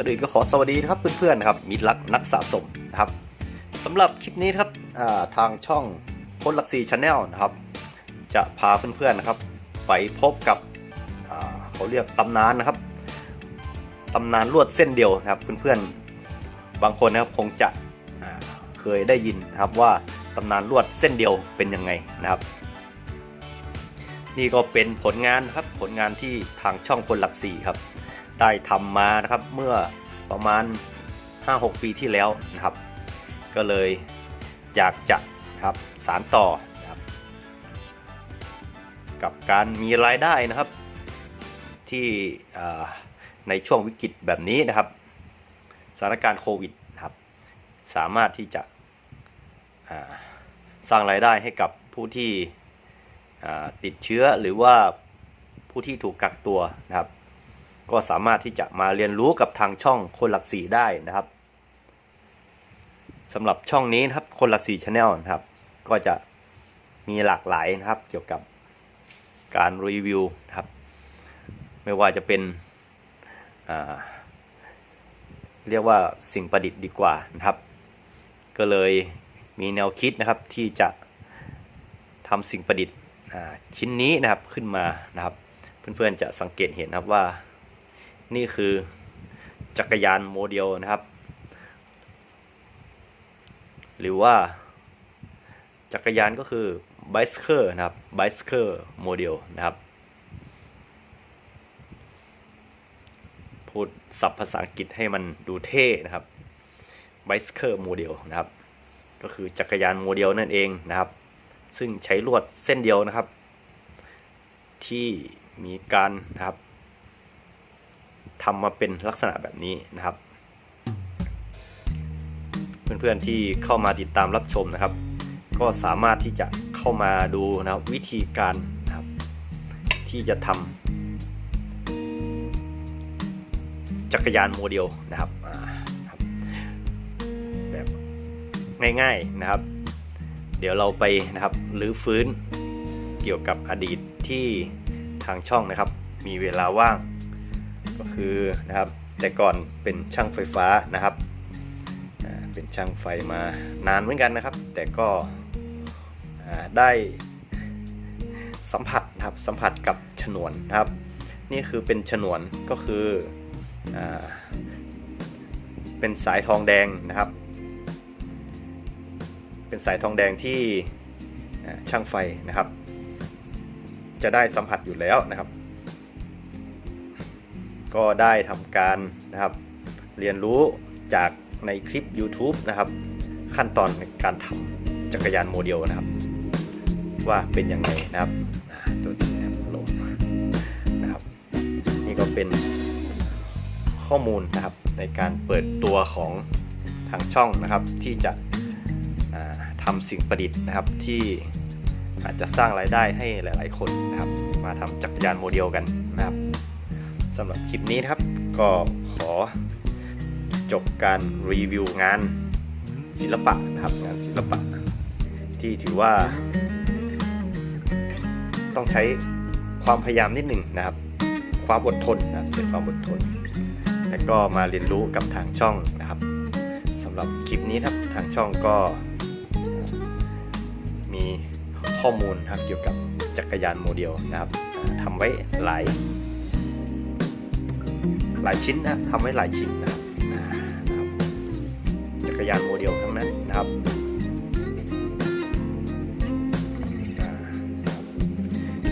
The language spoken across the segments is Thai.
อนอื่นก็ขอสวัสดีนะครับเพื่อนๆนะครับมิตรรักนักสะสมนะครับสำหรับคลิปนี้ครับาทางช่องคนหลักสี่ชาแนลนะครับ จะพาเพื่อนๆนะครับ ไปพบกับเขาเรียกตำนานนะครับตำนานลวดเส้นเดียวนะครับเพื่อนๆบางคนนะครับคงจะเคยได้ยินนะครับว่าตำนานลวดเส้นเดียวเป็นยังไงนะครับ นี่ก็เป็นผลงานครับผลงานที่ทางช่องคนหลักสี่ครับ ได้ทำมานะครับเมื่อประมาณ 5-6 ปีที่แล้วนะครับ ก็เลยอยากจะครับสารต่อนะครับกับการมีรายได้นะครับ ที่ในช่วงวิกฤตแบบนี้นะครับสถานการณ์โควิดนะครับ สามารถที่จะสร้างรายได้ให้กับผู้ที่ติดเชื้อหรือว่าผู้ที่ถูกกักตัวนะครับ ก็สามารถที่จะมาเรียนรู้กับทางช่องคนหลักสีได้นะครับสำหรับช่องนี้นะครับคนหลักสีชาแนลนะครับ ก็จะมีหลากหลายนะครับ เกี่ยวกับการรีวิวนะครับ ไม่ว่าจะเป็นเรียกว่าสิ่งประดิษฐ์ดีกว่านะครับ ก็เลยมีแนวคิดนะครับที่จะทำสิ่งประดิษฐ์ชิ้นนี้นะครับขึ้นมานะครับ เพื่อนๆจะสังเกตเห็นนะครับว่า นี่คือจักรยานโมเดลนะครับ หรือว่า จักรยานก็คือ bicycle นะครับ bicycle model นะครับ พูดศัพท์ภาษาอังกฤษให้มันดูเท่นะครับ bicycle model นะครับ ก็คือจักรยานโมเดลนั่นเองนะครับ ซึ่งใช้ลวดเส้นเดียวนะครับ ที่มีการนะครับ ทำมาเป็นลักษณะแบบนี้นะครับ เพื่อนๆที่เข้ามาติดตามรับชมนะครับ ก็สามารถที่จะเข้ามาดูนะวิธีการนะครับ ที่จะทำจักรยานโมเดลนะครับอ่าครับแบบง่ายๆนะครับ เดี๋ยวเราไปนะครับรื้อฟื้นเกี่ยวกับอดีตที่ทางช่องนะครับ มีเวลาว่าง ก็คือนะครับแต่ก่อนเป็นช่างไฟฟ้านะครับเป็นช่างไฟมานานเหมือนกันนะครับ แต่ก็ได้สัมผัสนะครับสัมผัสกับฉนวนนะครับ นี่คือเป็นฉนวนก็คืออเป็นสายทองแดงนะครับ เป็นสายทองแดงที่ช่างไฟนะครับ จะได้สัมผัสอยู่แล้วนะครับ ก็ได้ทำการนะครับเรียนรู้จากในคลิป YouTube นะครับ ขั้นตอนในการทำจักรยานโมเดลนะครับ ว่าเป็นยังไงนะครับตัวนี้นะครับลมนะครับ นี่ก็เป็นข้อมูลนะครับในการเปิดตัวของทางช่องนะครับที่จะอ่าทำสิ่งประดิษฐ์นะครับที่อาจจะสร้างรายได้ให้หลาย ๆ คนนะครับ มาทำจักรยานโมเดลกันนะครับ สำหรับคลิปนี้นะครับ ก็ขอจบการรีวิวงานศิลปะนะครับงานศิลปะ ที่ถือว่า ต้องใช้ความพยายามนิดหนึ่งนะครับ ความอดทนนะครับเป็นความอดทน และก็มาเรียนรู้กับทางช่องนะครับสำหรับคลิปนี้ครับทางช่องก็มีข้อมูลนะครับเกี่ยวกับจักรยานโมเดลนะครับทำไว้หลาย หลายชิ้นนะทำไว้หลายชิ้นนะครับจักรยานโมเดลทั้งนั้นนะครับ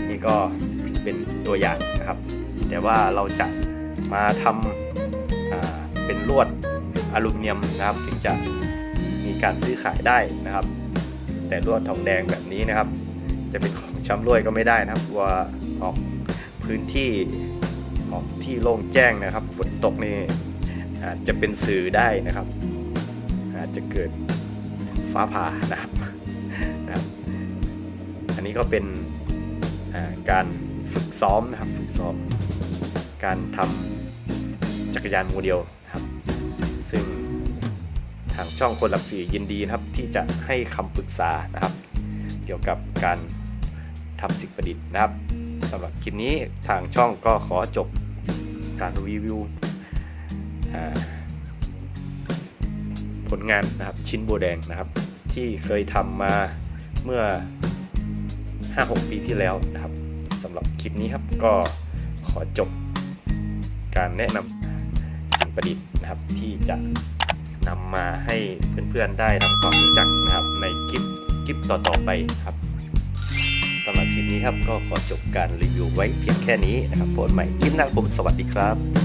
นี่ก็เป็นตัวอย่างนะครับ แต่ว่าเราจะมาทำาเป็นลวดอลูมิเนียมนะครับ ถึงจะมีการซื้อขายได้นะครับ แต่ลวดทองแดงแบบนี้นะครับ จะเป็นของช้ำรวยก็ไม่ได้นะครับว่าออกพื้นที่ ออกที่โล่งแจ้งนะครับฝนตกนี่อาจจะเป็นสื่อได้นะครับ อาจจะเกิดฟ้าผ่านะครับนะครับ อันนี้ก็เป็นาการฝึกซ้อมนะครับฝึกซ้อมการทำจักรยานโมเดลนะครับ ซึ่งทางช่องคนหลักสี่ยินดีนะครับที่จะให้คำปรึกษานะครับ เกี่ยวกับการทำสิ่งประดิษฐ์นะครับสำหรับคลิปนี้ทางช่องก็ขอจบ การรีวิวผลงานนะครับชิ้นโบวแดงนะครับ ที่เคยทำมาเมื่อ 5-6 ปีที่แล้วนะครับสำหรับคลิปนี้ครับก็ขอจบการแนะนำสิ่งประดิษฐ์นะครับที่จะนำมาให้เพื่อนๆได้ทำความรู้จักนะครับในคลิปคลิปต่อๆไปครับ ลิปนี้ครับก็ขอจบการรีวิวไว้เพียงแค่นี้นะครับพบกันใหม่คลิปหน้าครับผมสวัสดีครับ